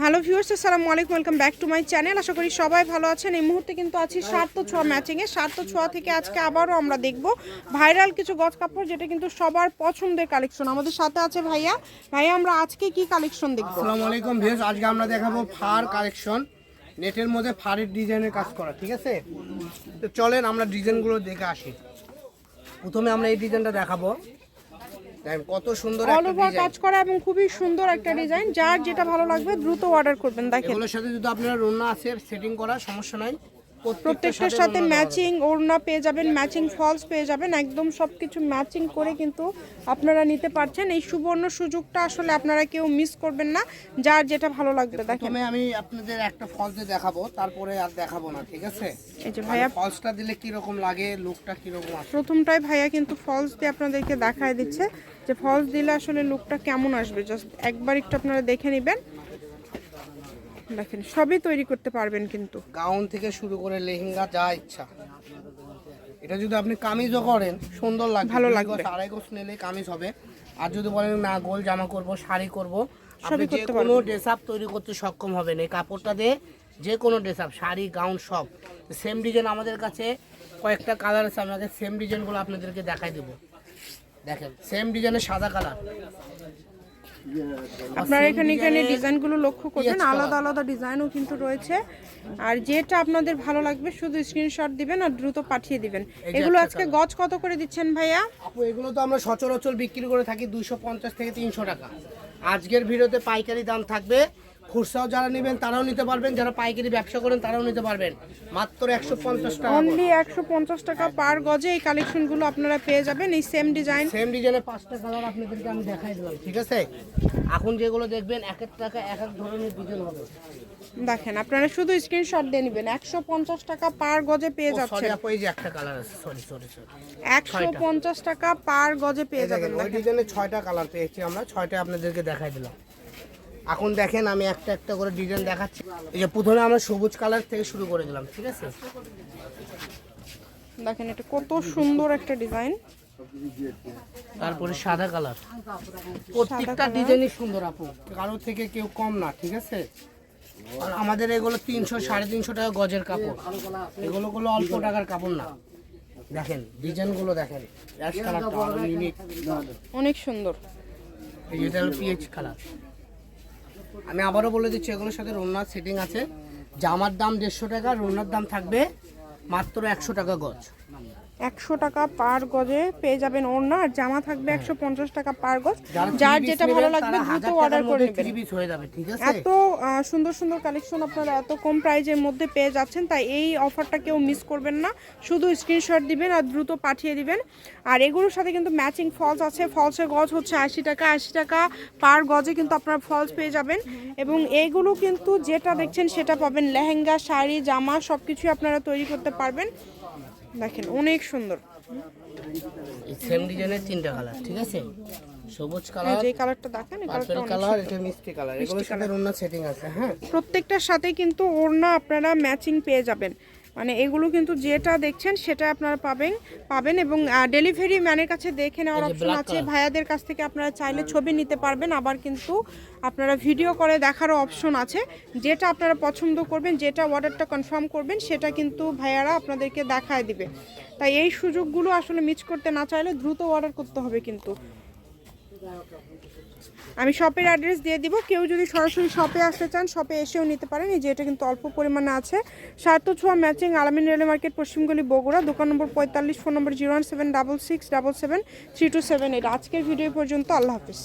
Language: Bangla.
হ্যালো ভিউয়ার্স, আসসালামু আলাইকুম, welcome back to my channel. আশা করি সবাই ভালো আছেন। এই মুহূর্তে কিন্তু আছি সার্থ ছোঁয়া ম্যাচিংয়ে সার্থ ছোঁয়া থেকে আজকে আবারও আমরা দেখব ভাইরাল কিছু গজ কাপড়, যেটা কিন্তু সবার পছন্দের কালেকশন আমাদের সাথে আছে ভাইয়া। ভাইয়া, আমরা আজকে কি কালেকশন দেখব? আসসালামু আলাইকুম ভিউয়ার্স, আজকে আমরা দেখাবো ফার কালেকশন নেটের মধ্যে ফারের ডিজাইনের কাজ করা, ঠিক আছে? তো চলেন আমরা ডিজাইনগুলো দেখে আসি। প্রথমে আমরা এই ডিজাইনটা দেখাবো। দেখেন কত সুন্দর অল ওভার কাজ করা এবং খুবই সুন্দর একটা ডিজাইন যার যেটা ভালো লাগবে দ্রুত অর্ডার করবেন। দেখেন। এগুলোর সাথে যদি আপনারা রুনা আছে সেটিং করা সমস্যা নাই। প্রত্যেকটার সাথে ম্যাচিং ওড়না পেয়ে যাবেন ম্যাচিং ফলস পেয়ে যাবেন একদম সব কিছু ম্যাচিং করে কিন্তু আপনারা নিতে পারছেন। এই সুবর্ণ সুযোগটা আসলে আপনারা কেউ মিস করবেন না যার যেটা ভালো লাগবে দেখেন আমি আপনাদের একটা ফলস দিয়ে দেখাবো তারপরে আর দেখাবো না ঠিক আছে? এই যে ভাইয়া ফলসটা দিলে কি রকম লাগে লুকটা কি রকম আসে? প্রথমটাই ভাইয়া কিন্তু ফলস দিয়ে আপনাদেরকে দেখায় দিচ্ছে যে ফলস দিলে আসলে লুকটা কেমন আসবে জাস্ট একবার একটু আপনারা দেখে নেবেন। দেখেন সবই তৈরি করতে পারবেন কিন্তু। গাউন থেকে শুরু করে লেহেঙ্গা যা ইচ্ছা। এটা যদি আপনি কামিজও করেন সুন্দর লাগবে। ভালো লাগবে। আড়াই গোছ নিলে কামিজ হবে। আর যদি বলেন না গোল জামা করব শাড়ি করব আপনি সবই যে কোনো ড্রেস আপ তৈরি করতে সক্ষম হবেন। এই কাপড়টা দিয়ে যে কোনো ড্রেস আপ শাড়ি গাউন সব। সেম ডিজাইন আমাদের কাছে কয়েকটা কালার আছে আপনাকে সেম ডিজাইনগুলো আপনাদেরকে দেখাই দেবো। দেখেন সেম ডিজাইনের সাদা কালার আপনারা এখানে এখানে ডিজাইনগুলো লক্ষ্য করবেন। আলাদা আলাদা ডিজাইনও কিন্তু রয়েছে। আর যেটা আপনাদের ভালো লাগবে শুধু স্ক্রিনশট দিবেন আর দ্রুত পাঠিয়ে দিবেন। এগুলো আজকে গজ কত করে দিচ্ছেন ভাইয়া? আপু এগুলো তো আমরা সচরাচর বিক্রি করে থাকি দুইশো পঞ্চাশ থেকে তিনশো টাকা। আজকের ভিডিওতে পাইকারি দাম থাকবে খুচরাও যারা নেবেন তারাও নিতে পারবেন। যারা পাইকারি ব্যবসা করেন তারাও নিতে পারবেন। মাত্র একশো পঞ্চাশ টাকা অনলি একশো পঞ্চাশ টাকা পার গজে এই কালেকশনগুলো আপনারা পেয়ে যাবেন এই সেম ডিজাইন সেম ডিজাইনের পাঁচটা কালার আপনাদেরকে আমি দেখাই দিলাম ঠিক আছে? এখন যেগুলো দেখবেন এক এক টাকা এক এক ধরনের ডিজাইন হবে। দেখেন আপনারা শুধু স্ক্রিনশট দিয়ে নেবেন একশো পঞ্চাশ টাকা পার গজে পেয়ে যাচ্ছেন। আপু এই যে একটা কালার আছে সরি সরি সরি একশো পঞ্চাশ টাকা পার গজে পেয়ে যাবেন ওই ডিজাইনের ছয়টা কালার পেয়েছি আমরা ছয়টা আপনাদেরকে দেখাই দিলাম। এখন দেখেন আমি একটা একটা করে ডিজাইন দেখাচ্ছি। এই যে প্রথমে আমরা সবুজ কালার থেকে শুরু করে দিলাম ঠিক আছে? দেখেন এটা কত সুন্দর একটা ডিজাইন তারপরে সাদা কালার প্রত্যেকটা ডিজাইনই সুন্দর আপু। কারও থেকে কেউ কম না ঠিক আছে? আর আমাদের এগুলো তিনশো সাড়ে তিনশো টাকা গজের কাপড়। এগুলো গুলো অল্প টাকার কাপড় না। দেখেন ডিজাইনগুলো দেখেন। অনেক সুন্দর। এই যেটা হলো পিএইচ কালার আমি আবারও বলে দিচ্ছি, এগুলোর সাথে রোনার সেটিং আছে। জামার দাম দেড়শো টাকা, রোনার দাম থাকবে মাত্র একশো টাকা গজ। একশো টাকা পার গজে পেয়ে যাবেন ওড়না আর জামা থাকবে একশো পঞ্চাশ টাকা পার গজ। যার যেটা ভালো লাগবে দ্রুত অর্ডার করে নেবেন। হয়ে এত সুন্দর সুন্দর কালেকশন আপনারা এত কম প্রাইজের মধ্যে পেয়ে যাচ্ছেন তাই এই অফারটা কেউ মিস করবেন না। শুধু স্ক্রিনশট দিবেন আর দ্রুত পাঠিয়ে দিবেন। আর এগুলোর সাথে কিন্তু ম্যাচিং ফলস আছে। ফলসের গজ হচ্ছে আশি টাকা। আশি টাকা পার গজে কিন্তু আপনারা ফলস পেয়ে যাবেন। এবং এইগুলো কিন্তু যেটা দেখছেন সেটা পাবেন লেহেঙ্গা শাড়ি জামা সব কিছুই আপনারা তৈরি করতে পারবেন। দেখেন অনেক সুন্দর। সেম ডিজাইনের তিনটা কালার ঠিক আছে? সবুজ কালার যে কালারটা দেখেন এই কালারটা কালার এটা মিষ্টি কালার। এগুলোর সাথে রোনার সেটিং আছে হ্যাঁ? প্রত্যেকটার সাথে কিন্তু ওড়না আপনারা ম্যাচিং পেয়ে যাবেন। মানে এগুলো কিন্তু যেটা দেখছেন সেটা আপনারা পাবেন পাবেন এবং ডেলিভারি ম্যানের কাছে দেখে নেওয়ার অপশন আছে। ভাইয়াদের কাছ থেকে আপনারা চাইলে ছবি নিতে পারবেন আবার কিন্তু আপনারা ভিডিও করে দেখারও অপশন আছে। যেটা আপনারা পছন্দ করবেন যেটা অর্ডারটা কনফার্ম করবেন সেটা কিন্তু ভাইয়ারা আপনাদেরকে দেখায় দিবে। তাই এই সুযোগগুলো আসলে মিস করতে না চাইলে দ্রুত অর্ডার করতে হবে কিন্তু। আমি শপের অ্যাড্রেস দিয়ে দিব। কেউ যদি সরাসরি শপে আসতে চান শপে এসেও নিতে পারেন। এই যে এটা কিন্তু অল্প পরিমাণে আছে। সার্থ ছোঁয়া ম্যাচিং আলামিন রেলওয়ে মার্কেট পশ্চিমগুলি বগুড়া, দোকান নম্বর পঁয়তাল্লিশ ফোন নম্বর zero one seven double six double seven three two seven eight আজকের ভিডিও পর্যন্ত। আল্লাহ হাফিজ।